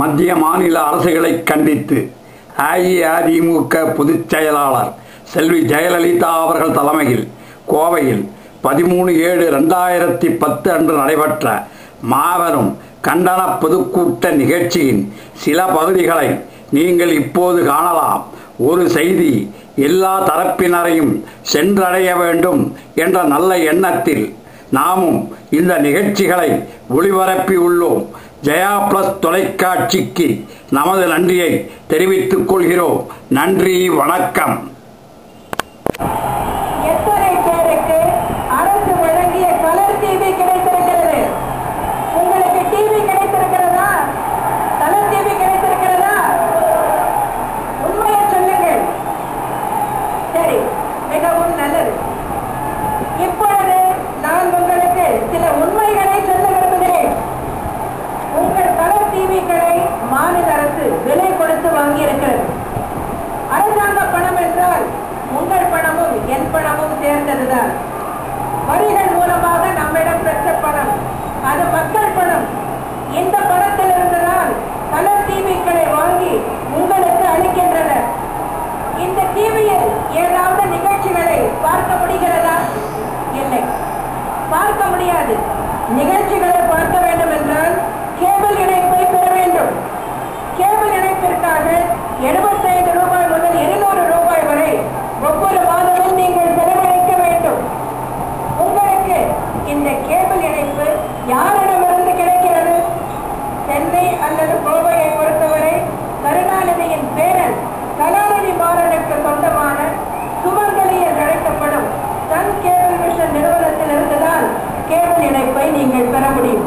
மத்திய மாநில அரசுகளை கண்டித்து அஇஅதிமுக பொதுச் செயலாளர் செல்வி ஜெயலலிதா அவர்கள் தலைமையில் கோவையில் பதிமூணு ஏழு ரெண்டாயிரத்தி பத்து அன்று நடைபெற்ற மாபெரும் கண்டன பொதுக்கூட்ட நிகழ்ச்சியின் சில பகுதிகளை நீங்கள் இப்போது காணலாம். ஒரு செய்தி எல்லா தரப்பினரையும் சென்றடைய வேண்டும் என்ற நல்ல எண்ணத்தில் நாமும் இந்த நிகழ்ச்சிகளை ஒளிபரப்பியுள்ளோம். ஜெயா பிளஸ் தொலைக்காட்சிக்கு நமது நன்றியை தெரிவித்துக் கொள்கிறோம். நன்றி வணக்கம். உங்கள் பணமும் என் பணமும் சேர்ந்ததுதான். வரிகள் மூலமாக நம்மிடம் பெற்ற பணம். அது மக்கள் பணம். இந்த பணத்திலிருந்துதான் பல டிவிக்களை வாங்கி உங்களுக்கு அளிக்கின்றனர். இந்த டிவியில் ஏதாவது நிகழ்ச்சிகளை பார்க்க முடிகிறதா? இல்லை. பார்க்க முடியாது. நிகழ்ச்சிகளை பார்க்க வேண்டும் என்றால் கேபிள் இணைப்பை பெற வேண்டும். கேபிள் இணைப்பிற்காக 75 ரூபாய் முதல் 200 ரூபாய் வரை ஒவ்வொரு மாதமும் நீங்கள் செலவழிக்க வேண்டும் உங்களுக்கு இந்த கேபிள் இணைப்பு யாரிடமிருந்து கிடைக்கிறது? சென்னை அல்லது கோவையை பொறுத்தவரை கருணாநிதியின் பேரன் கலாநிதி மாறனுக்கு சொந்தமான சுமங்கலி என்று அழைக்கப்படும் சன் கேபிள் மிஷன் நிறுவனத்திலிருந்துதான் கேபிள் இணைப்பை நீங்கள் பெற முடியும்.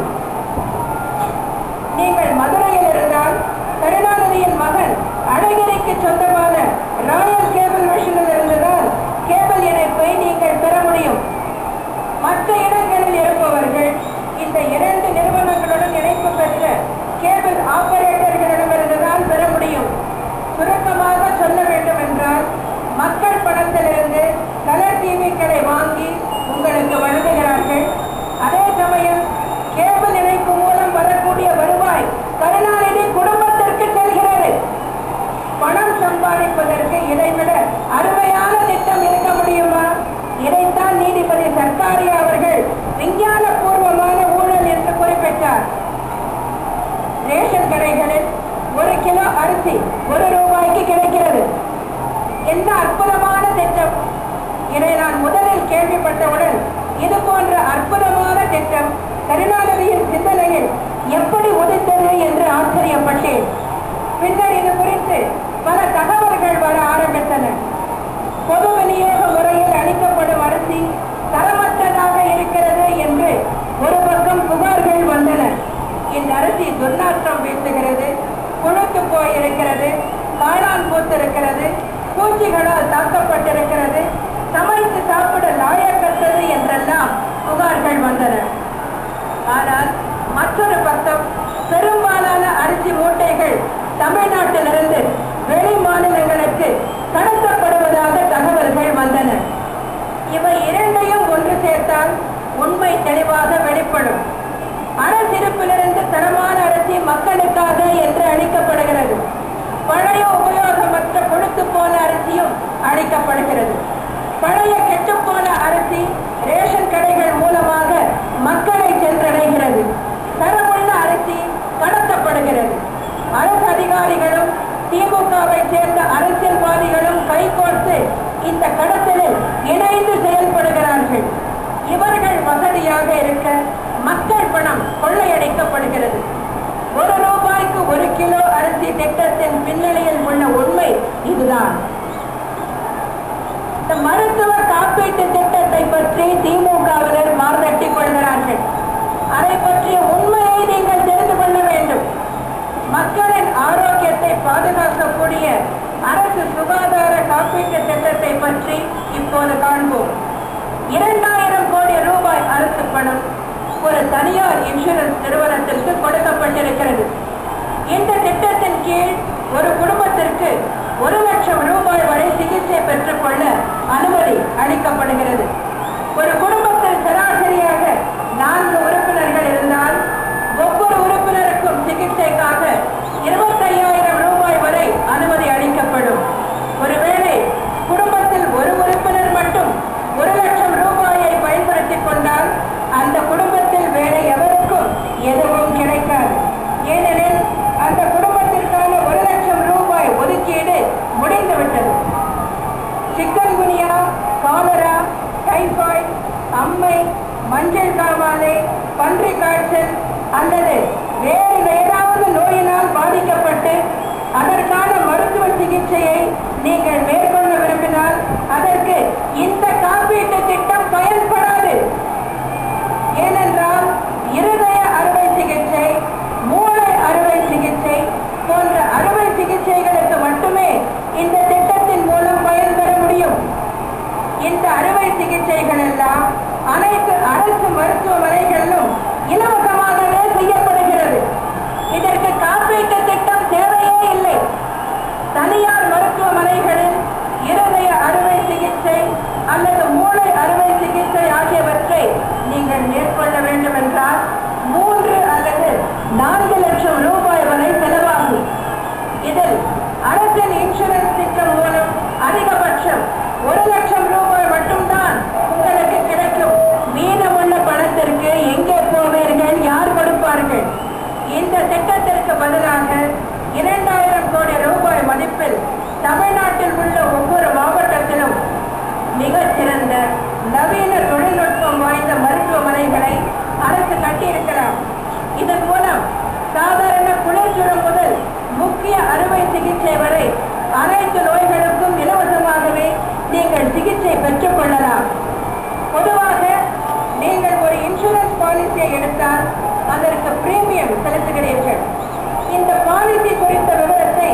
நீங்கள் மதுரையில் இருந்தால் கருணாநிதியின் மகன் அழகிரிக்கு சொந்தமான ராயல் கேபிள் மிஷனில் இருந்துதான் கேபிள் இணைப்பை நீங்கள் பெற முடியும். மற்ற இடம் இருப்பவர்கள் இந்த இரண்டு நிறுவனங்களுடன் இணைப்பு பெற்ற கேபிள் ஆபரேட்டர்களிடமிருந்துதான் பெற முடியும் சுருக்கமாக சொல்ல வேண்டும் என்றால் மக்கள் பணத்திலிருந்து கலர் டிவிக்களை வாங்கி உங்களுக்கு வழங்குகிறார்கள் அதே சமயம் கேபிள் இணைப்பு மூலம் வரக்கூடிய வருவாய் கருணாநிதி குடும்பத்திற்கு செல்கிறது பணம் சம்பாதிப்பதற்கு இதைவிட அருமையான திட்டம் இருக்க முடியுமா இதைத்தான் நீதிபதி சர்க்காரியா அவர்கள் விஞ்ஞான பூர்வமான ஊழல் என்று குறிப்பிட்டார் ரேஷன் கடைகளில் ஒரு கிலோ அரிசி ஒரு ரூபாய்க்கு கிடைக்கிறது என்ன அற்புதமான திட்டம் இதை நான் முதலில் கேள்விப்பட்டவுடன் இது போன்ற அற்புதமான திட்டம் கருணாநிதியின் சிந்தனையில் எப்படி உதித்தது என்று ஆச்சரியப்பட்டேன். பின்னர் இது குறித்து பல தகவல்கள் வர ஆரம்பித்தன. பொது விநியோக முறையில் அளிக்கப்படும் அரிசி தரமற்றதாக இருக்கிறது என்று ஒரு பக்கம் புகார்கள் வந்தன. இந்த அரிசி துர்நாற்றம் வீசுகிறது குழுத்து போயிருக்கிறது காளான் பூத்திருக்கிறது பூச்சிகளால் தாக்கப்பட்டிருக்கிறது சமைத்து சாப்பிட லாயக்கற்றது என்றெல்லாம் புகார்கள் வந்தன. ஆனால் மற்றொரு பக்கம் பெரும்பாலான அரிசி மூட்டைகள் தமிழ்நாட்டிலிருந்து வெளி மாநிலங்களுக்கு கடத்தப்படுவதாக தகவல்கள் வந்தன. இவை இரண்டையும் ஒன்று சேர்த்தால் உண்மை தெளிவாக வெளிப்படும். அரசிருப்பிலிருந்து தரமான அரிசி மக்களுக்காக என்று அளிக்கப்படுகிறது. பழைய உபயோகமற்ற கொழுத்து போன அரிசியும் அளிக்கப்படுகிறது பழைய கெட்டுப்போன அரிசி ரேஷன் கடைகள் மூலமாக மக்களை சென்றடைகிறது தரமுள்ள அரிசி கடத்தப்படுகிறது அரசு அதிகாரிகளும் திமுகவை சேர்ந்த அரசியல்வாதிகளும் கைகோர்த்து இந்த கடத்தலில் இணைந்து செயல்படுகிறார்கள். இவர்கள் வசதியாக இருக்க மக்கள் பணம் கொள்ளையடிக்கப்படுகிறது. ஒரு ரூபாய்க்கு ஒரு கிலோ அரிசி திட்டத்தின் பின்னணியில் உள்ள உண்மை இதுதான். இந்த மருத்துவ காப்பீட்டு திட்டத்தை பற்றி திமுகவினர் மார்தட்டிக் கொள்கிறார்கள். அதை பற்றிய உண்மையை நீங்கள் பாதுகாக்கக்கூடிய அரசு சுகாதார காப்பீட்டு திட்டத்தை பற்றி இப்போது காண்போம். இரண்டாயிரம் கோடி ரூபாய் அரசு பணம் ஒரு தனியார் இன்சூரன்ஸ் நிறுவனத்திற்கு கொடுக்கப்பட்டிருக்கிறது. இந்த திட்டத்தின் கீழ் ஒரு குடும்பத்திற்கு ஒரு லட்சம் ரூபாய் வரை செய்யப்பட்டு அதற்கான மருத்துவ சிகிச்சையை நீங்கள் மேற்கொள்ள விரும்பினால் அதற்கு இந்த காப்பீட்டு திட்டம் இந்த திட்டத்திற்கு பதிலாக இரண்டாயிரம் கோடி ரூபாய் மதிப்பில் தமிழ்நாட்டில் உள்ள ஒவ்வொரு மாவட்டத்திலும் மிகச்சிறந்த நவீன தொழில்நுட்பம் வாய்ந்த மருத்துவமனைகளை அரசு கட்டியிருக்கிறார். இதன் மூலம் சாதாரண குளிர்ச்சுரம் முதல் முக்கிய அறுவை சிகிச்சை வரை செலுத்துகிறீர்கள் இந்த பாலிசி குறித்த விவரத்தை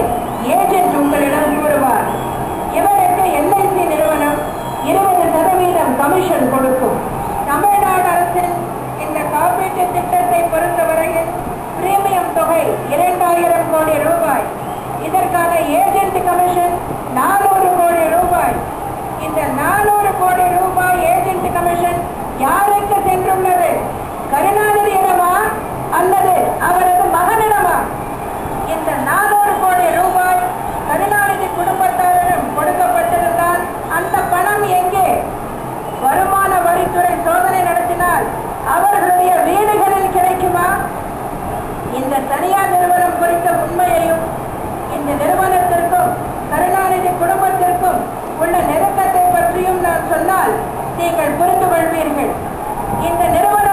ஏஜென்ட் உங்களிடம் கூறுவார். இவருக்கு எல்ஐசி நிறுவனம் இருபது சதவீதம் கமிஷன் கொடுக்கும். தமிழ்நாடு அரசின் இந்த காப்பீட்டு திட்டத்தை பொறுத்தவரையில் பிரீமியம் தொகை இரண்டாயிரம் கோடி ரூபாய். இதற்கான ஏஜென்ட் கமிஷன் நானூறு கோடி ரூபாய். இந்த நானூறு கோடி ரூபாய் ஏஜென்ட் கமிஷன் யாரு பெறுங்கள் பெருண்டு கொள்வீர்கள் இந்த நிறுவனம்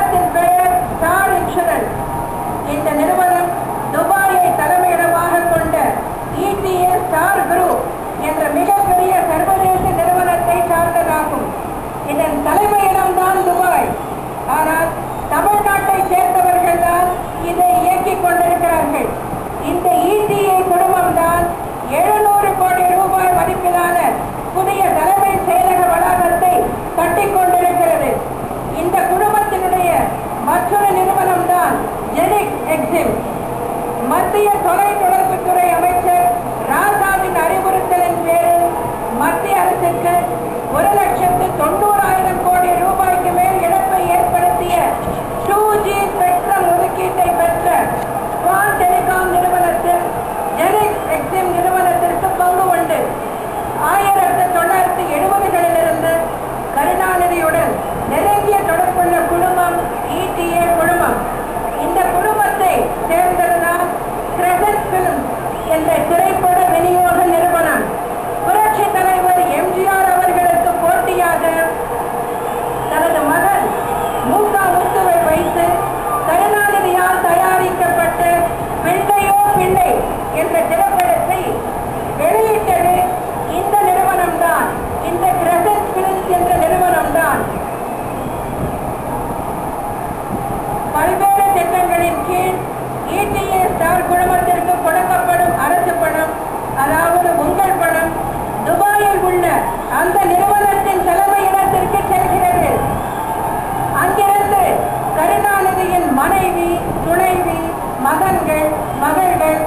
துணைவி மகன்கள் மகள்கள்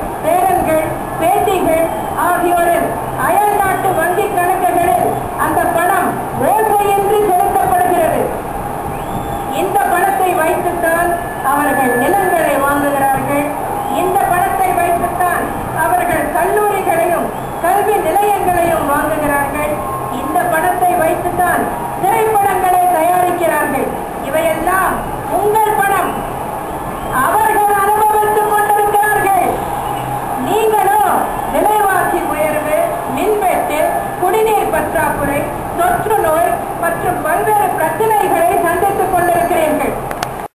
பற்றாக்குறை தொற்றுநோய் மற்றும் பல்வேறு பிரச்சனைகளை